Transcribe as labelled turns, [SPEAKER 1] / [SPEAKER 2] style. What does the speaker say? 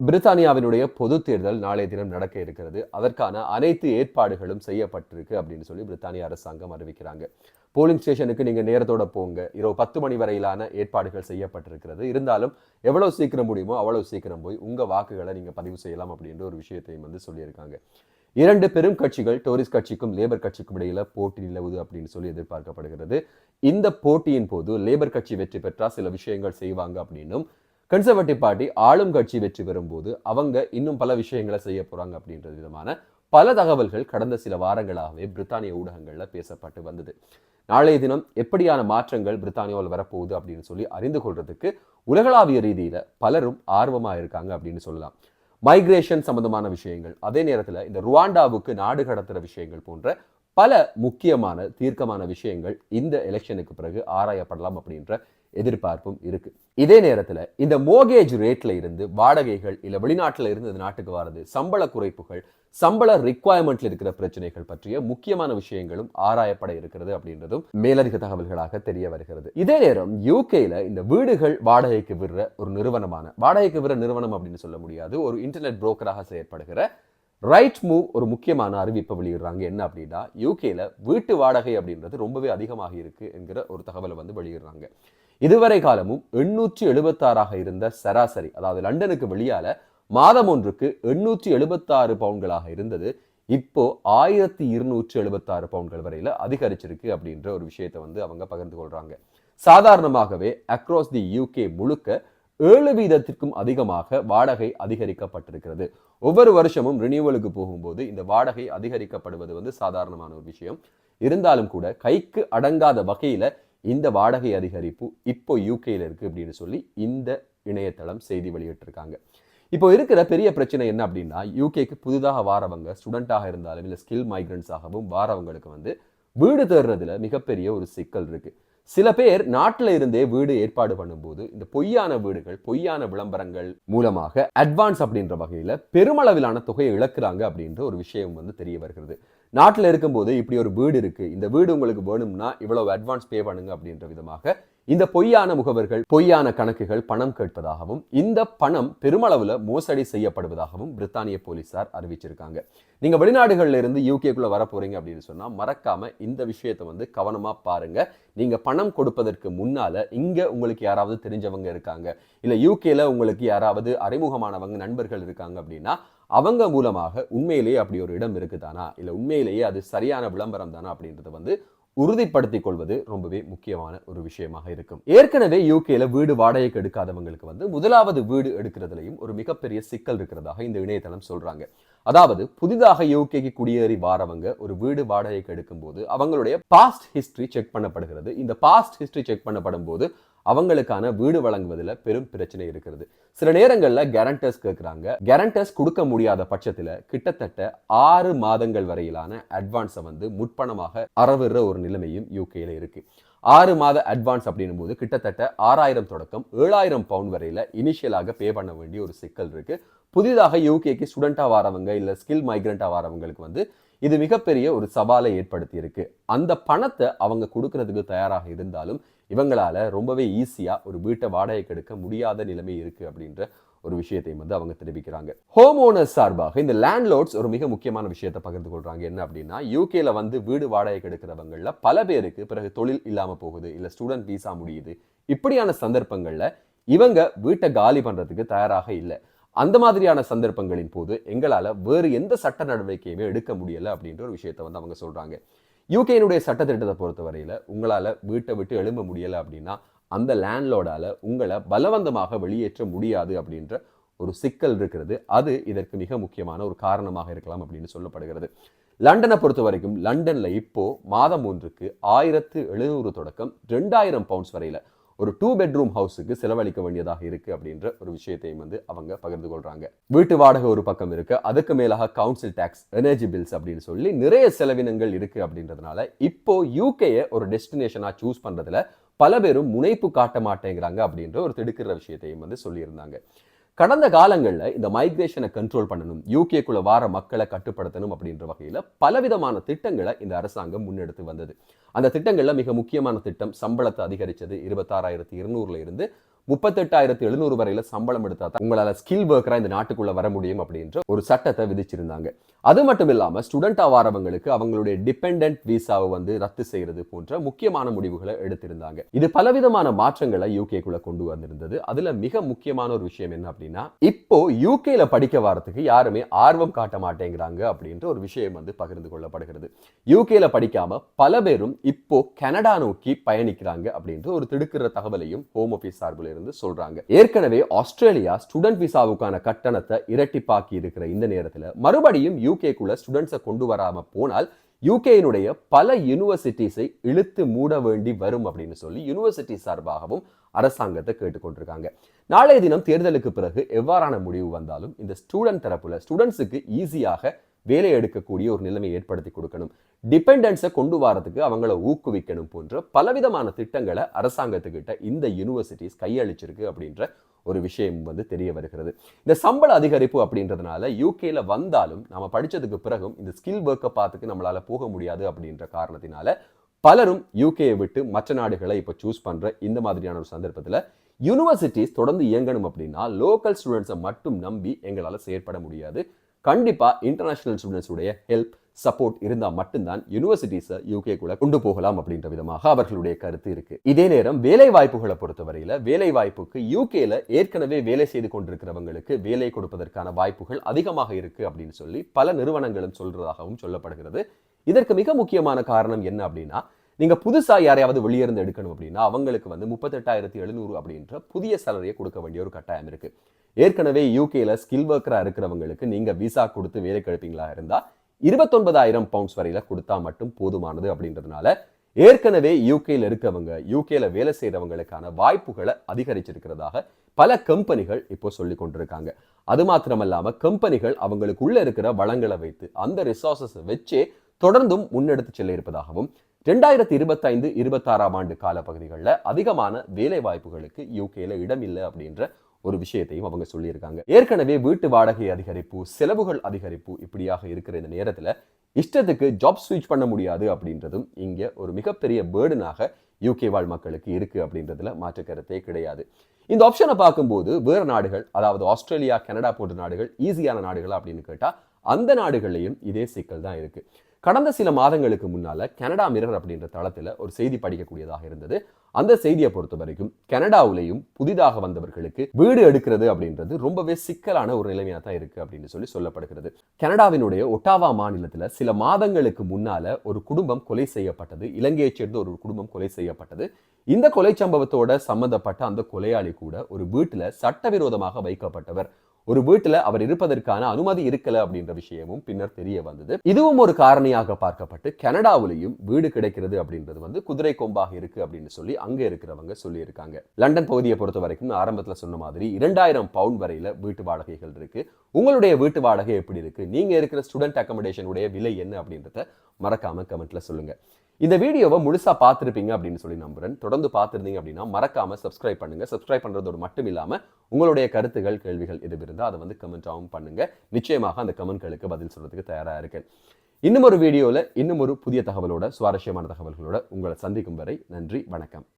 [SPEAKER 1] பிரித்தானியாவினுடைய பொது தேர்தல் நாளைய தினம் நடக்க இருக்கிறது. அதற்கான அனைத்து ஏற்பாடுகளும் செய்யப்பட்டிருக்கு அப்படின்னு சொல்லி பிரித்தானிய அரசாங்கம் அறிவிக்கிறாங்க. போலிங் ஸ்டேஷனுக்கு நீங்க நேரத்தோட போங்க. இரவு பத்து மணி வரையிலான ஏற்பாடுகள் செய்யப்பட்டிருக்கிறது. இருந்தாலும் எவ்வளவு சீக்கிரம் முடியுமோ அவ்வளவு சீக்கிரம் போய் உங்க வாக்குகளை நீங்க பதிவு செய்யலாம் அப்படின்ற ஒரு விஷயத்தையும் வந்து சொல்லியிருக்காங்க. இரண்டு பெரும் கட்சிகள் டோரிஸ் கட்சிக்கும் லேபர் கட்சிக்கும் இடையில போட்டி நிலவுது அப்படின்னு சொல்லி எதிர்பார்க்கப்படுகிறது. இந்த போட்டியின் போது லேபர் கட்சி வெற்றி பெற்றால் சில விஷயங்கள் செய்வாங்க அப்படின்னும் கன்சர்வேட்டிவ் பார்ட்டி ஆளும் கட்சி வெற்றி பெறும்போது அவங்க இன்னும் பல விஷயங்களை செய்ய போறாங்க அப்படின்றது விதமான பல தகவல்கள் கடந்த சில வாரங்களாகவே பிரித்தானிய ஊடகங்கள்ல பேசப்பட்டு வந்தது. நாளைய தினம் எப்படியான மாற்றங்கள் பிரித்தானியாவில் வரப்போகுது அப்படின்னு சொல்லி அறிந்து கொள்றதுக்கு உலகளாவிய ரீதியில பலரும் ஆர்வமாக இருக்காங்க அப்படின்னு சொல்லலாம். மைக்ரேஷன் சம்பந்தமான விஷயங்கள் அதே நேரத்தில் இந்த ருவாண்டாவுக்கு நாடு கடத்துற விஷயங்கள் போன்ற பல முக்கியமான தீர்க்கமான விஷயங்கள் இந்த எலெக்ஷனுக்கு பிறகு ஆராயப்படலாம் அப்படின்ற எதிர்பார்ப்பும் இருக்கு. இதே நேரத்தில் இந்த மோகேஜ் ரேட்ல இருந்து வாடகைகள் இல்லை வெளிநாட்டில் இருந்து இந்த நாட்டுக்கு வரது சம்பள குறைப்புகள் சம்பள ரிக்குவயர்மெண்ட்ல இருக்கிற பிரச்சனைகள் பற்றிய முக்கியமான விஷயங்களும் ஆராயப்பட இருக்கிறது அப்படின்றதும் மேலதிக தகவல்களாக தெரிய வருகிறது. இதே நேரம் யூகேல இந்த வீடுகள் வாடகைக்கு விடுற ஒரு நிறுவனமான வாடகைக்கு விடுற நிறுவனம் அப்படின்னு சொல்ல முடியாது ஒரு இன்டர்நெட் புரோக்கராக செயற்படுகிற ரைட் மூவ் ஒரு முக்கியமான அறிவிப்பை வெளியிடுறாங்க. என்ன அப்படின்னா யூகேல வீட்டு வாடகை அப்படின்றது ரொம்பவே அதிகமாக இருக்கு என்கிற ஒரு தகவலை வந்து வெளியிடுறாங்க. இதுவரை காலமும் எண்ணூற்றி எழுபத்தாறாக இருந்த சராசரி அதாவது லண்டனுக்கு வெளியால மாதம் ஒன்றுக்கு எண்ணூற்றி எழுபத்தாறு பவுன்களாக இருந்தது. இப்போ ஆயிரத்தி இருநூற்றி எழுபத்தாறு பவுன்கள் வரையில அதிகரிச்சிருக்கு அப்படின்ற ஒரு விஷயத்தை வந்து அவங்க பகிர்ந்து கொள்றாங்க. சாதாரணமாகவே அக்ராஸ் தி யூகே முழுக்க ஏழு வீதத்திற்கும் அதிகமாக வாடகை அதிகரிக்கப்பட்டிருக்கிறது. ஒவ்வொரு வருஷமும் ரினியூவலுக்கு போகும்போது இந்த வாடகை அதிகரிக்கப்படுவது வந்து சாதாரணமான ஒரு விஷயம். இருந்தாலும் கூட கைக்கு அடங்காத வகையில இந்த வாடகை அதிகரிப்பு இப்போ யூகேயில் இருக்கு அப்படின்னு சொல்லி இந்த இணையதளம் செய்தி வெளியிட்டிருக்காங்க. இப்போ இருக்கிற பெரிய பிரச்சனை என்ன அப்படின்னா யூகேக்கு புதிதாக வாரவங்க ஸ்டூடெண்ட்டாக இருந்தாலும் இல்லை ஸ்கில் மைக்ரன்ஸாகவும் வாரவங்களுக்கு வந்து வீடு தேடுறதுல மிகப்பெரிய ஒரு சிக்கல் இருக்கு. சில பேர் நாட்டில் இருந்தே வீடு ஏற்பாடு பண்ணும்போது இந்த பொய்யான வீடுகள் பொய்யான விளம்பரங்கள் மூலமாக அட்வான்ஸ் அப்படின்ற வகையில் பெருமளவிலான தொகையை இழக்கிறாங்க அப்படின்ற ஒரு விஷயம் வந்து தெரிய வருகிறது. நாட்டில் இருக்கும்போது இப்படி ஒரு வீடு இருக்குது இந்த வீடு உங்களுக்கு வேணும்னா இவ்வளவு அட்வான்ஸ் பே பண்ணுங்க அப்படின்ற விதமாக இந்த பொய்யான முகவர்கள் பொய்யான கணக்குகள் பணம் கேட்பதாகவும் இந்த பணம் பெருமளவில் மோசடி செய்யப்படுவதாகவும் பிரித்தானிய போலீசார் அறிவிச்சிருக்காங்க. நீங்கள் வெளிநாடுகளில் இருந்து யூகேக்குள்ளே வர போகிறீங்க அப்படின்னு சொன்னால் மறக்காமல் இந்த விஷயத்தை வந்து கவனமாக பாருங்கள் நீங்கள் பணம் கொடுப்பதற்கு முன்னால் இங்கே உங்களுக்கு யாராவது தெரிஞ்சவங்க இருக்காங்க. இல்லை யூகேல உங்களுக்கு யாராவது அறிமுகமானவங்க நண்பர்கள் இருக்காங்க அப்படின்னா அவங்க மூலமாக உண்மையிலேயே அப்படி ஒரு இடம் இருக்குதானா? இல்லை உண்மையிலேயே அது சரியான விளம்பரம் தானா அப்படின்றத வந்து உறுதிப்படுத்திக் கொள்வது ரொம்பவே முக்கியமான ஒரு விஷயமாக இருக்கும். ஏற்கனவே யூகேல வீடு வாடகைக்கு எடுக்காதவங்களுக்கு வந்து முதலாவது வீடு எடுக்கிறதுலையும் ஒரு மிகப்பெரிய சிக்கல் இருக்கிறதாக இந்த இணையதளம் சொல்றாங்க. அதாவது புதிதாக யூகேக்கு குடியேறி வாரவங்க ஒரு வீடு வாடகைக்கு எடுக்கும்போது அவங்களுடைய பாஸ்ட் ஹிஸ்டரி செக் பண்ணப்படுகிறது. இந்த பாஸ்ட் ஹிஸ்டரி செக் பண்ணப்படும் போது அவங்களுக்கான வீடு வழங்குவதில் பெரும் பிரச்சனை இருக்கிறது. சில நேரங்களில் கேரண்டர்ஸ் கேட்குறாங்க கேரண்டர்ஸ் கொடுக்க முடியாத பட்சத்தில் கிட்டத்தட்ட ஆறு மாதங்கள் வரையிலான அட்வான்ஸை வந்து முற்பணமாக அறவிடுற ஒரு நிலைமையும் யூகேல இருக்கு. ஆறு மாத அட்வான்ஸ் அப்படின்னும் போது கிட்டத்தட்ட ஆறாயிரம் தொடக்கம் ஏழாயிரம் பவுண்ட் வரையில் இனிஷியலாக பே பண்ண வேண்டிய ஒரு சிக்கல் இருக்குது புதிதாக யூகேக்கு ஸ்டூடெண்ட்டாக வரவங்க இல்லை ஸ்கில் மைக்ரண்ட்டாக வரவங்களுக்கு வந்து இது மிகப்பெரிய ஒரு சவாலை ஏற்படுத்தி இருக்கு. அந்த பணத்தை அவங்க கொடுக்கறதுக்கு தயாராக இருந்தாலும் இவங்களால ரொம்பவே ஈஸியாக ஒரு வீட்டை வாடகைக்கு எடுக்க முடியாத நிலைமை இருக்கு அப்படின்ற ஒரு விஷயத்தையும் வந்து அவங்க தெரிவிக்கிறாங்க. ஹோம் ஓனர்ஸ் சார்பாக இந்த லேண்ட்லோட்ஸ் ஒரு மிக முக்கியமான விஷயத்தை பகிர்ந்து கொள்றாங்க. என்ன அப்படின்னா யூகேல வந்து வீடு வாடகைக்கு கெடுக்கிறவங்களில் பல பேருக்கு பிறகு தொழில் இல்லாமல் போகுது இல்லை ஸ்டூடெண்ட் வீசா முடியுது. இப்படியான சந்தர்ப்பங்களில் இவங்க வீட்டை காலி பண்ணுறதுக்கு தயாராக இல்லை. அந்த மாதிரியான சந்தர்ப்பங்களின் போது எங்களால் வேறு எந்த சட்ட நடவடிக்கையுமே எடுக்க முடியலை அப்படின்ற ஒரு விஷயத்தை வந்து அவங்க சொல்கிறாங்க யூகேனுடைய சட்டத்திட்டத்தை பொறுத்தவரையில உங்களால் வீட்டை விட்டு எழும்ப முடியலை அப்படின்னா அந்த லேண்ட்லோடால் உங்களை பலவந்தமாக வெளியேற்ற முடியாது அப்படின்ற ஒரு சிக்கல் இருக்கிறது. அது இதற்கு மிக முக்கியமான ஒரு காரணமாக இருக்கலாம் அப்படின்னு சொல்லப்படுகிறது. லண்டனை பொறுத்த வரைக்கும் லண்டனில் இப்போ மாதம் ஒன்றுக்கு ஆயிரத்து எழுநூறு தொடக்கம் ரெண்டாயிரம் பவுண்ட்ஸ் வரையில் ஒரு டூ பெட்ரூம் ஹவுஸுக்கு செலவழிக்க வேண்டியதாக இருக்கு அப்படின்ற ஒரு விஷயத்தையும் வந்து அவங்க பகிர்ந்து கொள்றாங்க. வீட்டு வாடகை ஒரு பக்கம் இருக்கு அதுக்கு மேலாக கவுன்சில் டேக்ஸ் எனர்ஜி பில்ஸ் அப்படின்னு சொல்லி நிறைய செலவினங்கள் இருக்கு அப்படின்றதுனால இப்போ யூகேயை ஒரு டெஸ்டினேஷனா சூஸ் பண்றதுல பல பேரும் முனைப்பு காட்ட மாட்டேங்கிறாங்க அப்படின்ற ஒரு திடுக்கிற விஷயத்தையும் வந்து சொல்லியிருந்தாங்க. கடந்த காலங்களில் இந்த மைக்ரேஷனை கண்ட்ரோல் பண்ணணும் யூகேக்குள்ள வார மக்களை கட்டுப்படுத்தணும் அப்படின்ற வகையில் பலவிதமான திட்டங்களை இந்த அரசாங்கம் முன்னெடுத்து வந்தது. அந்த திட்டங்களில் மிக முக்கியமான திட்டம் சம்பளத்தை அதிகரித்தது இருபத்தாறாயிரத்தி இருநூறுல இருந்து முப்பத்தெட்டாயிரத்து எழுநூறு வரையில சம்பளம் எடுத்தா தான் உங்களால ஸ்கில் ஒர்க்கராக இந்த நாட்டுக்குள்ள வர முடியும் அப்படின்ற ஒரு சட்டத்தை விதிச்சிருந்தாங்க. அது மட்டும் இல்லாம ஸ்டூடெண்டாக வாரவங்களுக்கு அவங்களுடைய டிபெண்டன்ட் விசாவை வந்து ரத்து செய்யறது போன்ற முக்கியமான முடிவுகளை எடுத்திருந்தாங்க. இது பலவிதமான மாற்றங்களை யூகேக்குள்ள கொண்டு வந்திருந்தது. அதுல மிக முக்கியமான ஒரு விஷயம் என்ன அப்படின்னா இப்போ யூகேல படிக்க வரதுக்கு யாருமே ஆர்வம் காட்ட மாட்டேங்கிறாங்க அப்படின்ற ஒரு விஷயம் வந்து பகிர்ந்து கொள்ளப்படுகிறது. யூகேல படிக்காம பல பேரும் இப்போ கனடா நோக்கி பயணிக்கிறாங்க அப்படின்ற ஒரு திடுக்கிற தகவலையும் ஹோம் ஆஃபீஸ் சார்பில் இருந்து சொல்றாங்க. ஏற்கனவே ஆஸ்திரேலியா ஸ்டூடெண்ட் விசாவுக்கான கட்டணத்தை இரட்டிப்பாக்கி இருக்கிற இந்த நேரத்துல மறுபடியும் யூகேக்குள்ள ஸ்டூடெண்ட்ஸை கொண்டு வராம போனால் யூகேயினுடைய பல யூனிவர்சிட்டிஸை இழுத்து மூட வேண்டி வரும் அப்படின்னு சொல்லி யூனிவர்சிட்டி சார்பாகவும் அரசாங்கத்தை கேட்டுக்கொண்டிருக்காங்க. நாளைய தினம் தேர்தலுக்கு பிறகு எவ்வாறான முடிவு வந்தாலும் இந்த ஸ்டூடெண்ட் தரப்புல ஸ்டூடெண்ட்ஸுக்கு ஈஸியாக வேலை எடுக்கக்கூடிய ஒரு நிலைமையை ஏற்படுத்தி கொடுக்கணும். டிபெண்டன்ஸை கொண்டு வரதுக்கு அவங்கள ஊக்குவிக்கணும் போன்ற பலவிதமான திட்டங்களை அரசாங்கத்துக்கிட்ட இந்த யூனிவர்சிட்டிஸ் கையளிச்சிருக்கு அப்படின்ற ஒரு விஷயம் வந்து தெரிய வருகிறது. இந்த சம்பள அதிகரிப்பு அப்படின்றதுனால யூகேல வந்தாலும் நம்ம படித்ததுக்கு பிறகும் இந்த ஸ்கில் ஒர்க்கை பார்த்துக்கு நம்மளால போக முடியாது அப்படின்ற காரணத்தினால பலரும் யூகேயை விட்டு மற்ற நாடுகளை இப்போ சூஸ் பண்ணுற இந்த மாதிரியான ஒரு சந்தர்ப்பத்தில் யூனிவர்சிட்டிஸ் தொடர்ந்து இயங்கணும் அப்படின்னா லோக்கல் ஸ்டூடெண்ட்ஸை மட்டும் நம்பி எங்களால் செயற்பட முடியாது. கண்டிப்பா இன்டர்நேஷனல் ஸ்டூடெண்ட்ஸுடைய ஹெல்ப் சப்போர்ட் இருந்தால் மட்டும்தான் யூனிவர்சிட்டிஸை யூகே கூட கொண்டு போகலாம் அப்படின்ற விதமாக அவர்களுடைய கருத்து இருக்கு. இதே நேரம் வேலை வாய்ப்புகளை பொறுத்தவரையில வேலை வாய்ப்புக்கு யூகேல ஏற்கனவே வேலை செய்து கொண்டிருக்கிறவங்களுக்கு வேலை கொடுப்பதற்கான வாய்ப்புகள் அதிகமாக இருக்கு அப்படின்னு சொல்லி பல நிறுவனங்களும் சொல்றதாகவும் சொல்லப்படுகிறது. இதற்கு மிக முக்கியமான காரணம் என்ன அப்படின்னா நீங்க புதுசா யாரையாவது வெளியிருந்து எடுக்கணும் அப்படின்னா அவங்களுக்கு வந்து முப்பத்தெட்டாயிரத்தி எழுநூறு அப்படின்ற புதிய சேலரியை கொடுக்க வேண்டிய ஒரு கட்டாயம் இருக்கு. ஏற்கனவே யூகேல ஸ்கில் ஒர்க்கராக இருக்கிறவங்களுக்கு நீங்கள் விசா கொடுத்து வேலை கழிப்பீங்களா இருந்தால் இருபத்தொன்பதாயிரம் பவுண்ட்ஸ் வரையில் கொடுத்தா மட்டும் போதுமானது அப்படின்றதுனால ஏற்கனவே யூகேல இருக்கிறவங்க யூகேல வேலை செய்கிறவங்களுக்கான வாய்ப்புகளை அதிகரிச்சிருக்கிறதாக பல கம்பெனிகள் இப்போ சொல்லி கொண்டிருக்காங்க. அது மாத்திரமல்லாம கம்பெனிகள் அவங்களுக்குள்ள இருக்கிற வளங்களை வைத்து அந்த ரிசோர்சஸ் வச்சே தொடர்ந்தும் முன்னெடுத்து செல்ல இருப்பதாகவும் ரெண்டாயிரத்தி இருபத்தைந்து இருபத்தாறாம் ஆண்டு கால பகுதிகளில் அதிகமான வேலை வாய்ப்புகளுக்கு யூகேல இடம் இல்லை அப்படின்ற ஒரு விஷயத்தையும் அவங்க சொல்லியிருக்காங்க. ஏற்கனவே வீட்டு வாடகை அதிகரிப்பு செலவுகள் அதிகரிப்பு இப்படியாக இருக்கிற இந்த நேரத்தில் இஷ்டத்துக்கு ஜாப் ஸ்விட்ச் பண்ண முடியாது அப்படின்றதும் இங்கே ஒரு மிகப்பெரிய பேர்டனாக யூகே வாழ் மக்களுக்கு இருக்குது அப்படின்றதுல மாற்று கருத்தே கிடையாது. இந்த ஆப்ஷனை பார்க்கும்போது வேறு நாடுகள் அதாவது ஆஸ்திரேலியா கனடா போன்ற நாடுகள் ஈஸியான நாடுகள் அப்படின்னு கேட்டால் அந்த நாடுகள்லையும் இதே சிக்கல் தான் இருக்குது கடந்த சில மாதங்களுக்கு முன்னால் கனடா மிரர் அப்படின்ற தளத்தில் ஒரு செய்தி படிக்கக்கூடியதாக இருந்தது. அந்த செய்தியை பொறுத்த வரைக்கும் கனடாவிலையும் புதிதாக வந்தவர்களுக்கு வீடு எடுக்கிறது அப்படின்றது ரொம்பவே சிக்கலான ஒரு நிலைமையாக தான் இருக்கு அப்படின்னு சொல்லி சொல்லப்படுகிறது. கனடாவினுடைய ஒட்டாவா மாநிலத்தில் சில மாதங்களுக்கு முன்னால ஒரு குடும்பம் கொலை செய்யப்பட்டது. இலங்கையைச் சேர்ந்த ஒரு குடும்பம் கொலை செய்யப்பட்டது. இந்த கொலை சம்பவத்தோட சம்பந்தப்பட்ட அந்த கொலையாளி கூட ஒரு வீட்டில் சட்டவிரோதமாக வைக்கப்பட்டவர். ஒரு வீட்டுல அவர் இருப்பதற்கான அனுமதி இருக்கல அப்படின்ற விஷயமும் பின்னர் தெரிய வந்தது. இதுவும் ஒரு காரணியாக பார்க்கப்பட்டு கனடாவிலையும் வீடு கிடைக்கிறது அப்படின்றது வந்து குதிரை கொம்பாக இருக்கு அப்படின்னு சொல்லி அங்க இருக்கிறவங்க சொல்லியிருக்காங்க. லண்டன் பகுதியை பொறுத்த வரைக்கும் ஆரம்பத்துல சொன்ன மாதிரி இரண்டாயிரம் பவுண்ட் வரையில வீட்டு வாடகைகள் இருக்கு. உங்களுடைய வீட்டு வாடகை எப்படி இருக்கு? நீங்க இருக்கிற ஸ்டூடெண்ட் அக்கமடேஷனுடைய விலை என்ன அப்படின்றத மறக்காம கமெண்ட்ல சொல்லுங்க. இந்த வீடியோவை முழுசாக பார்த்துருப்பீங்க அப்படின்னு சொல்லி நம்புகிறேன் தொடர்ந்து பார்த்துருந்தீங்க அப்படின்னா மறக்காம சப்ஸ்கிரைப் பண்ணுங்கள் சப்ஸ்கிரைப் பண்ணுறதோடு மட்டும் இல்லாமல் உங்களுடைய கருத்துகள் கேள்விகள் எது இருந்தால் அதை வந்து கமெண்ட்டாகவும் பண்ணுங்கள் நிச்சயமாக அந்த கமெண்ட்களுக்கு பதில் சொல்கிறதுக்கு தயாராக இருக்கேன். இன்னும் ஒரு வீடியோவில் இன்னும் ஒரு புதிய தகவலோட சுவாரஸ்யமான தகவல்களோட உங்களை சந்திக்கும் வரை நன்றி வணக்கம்.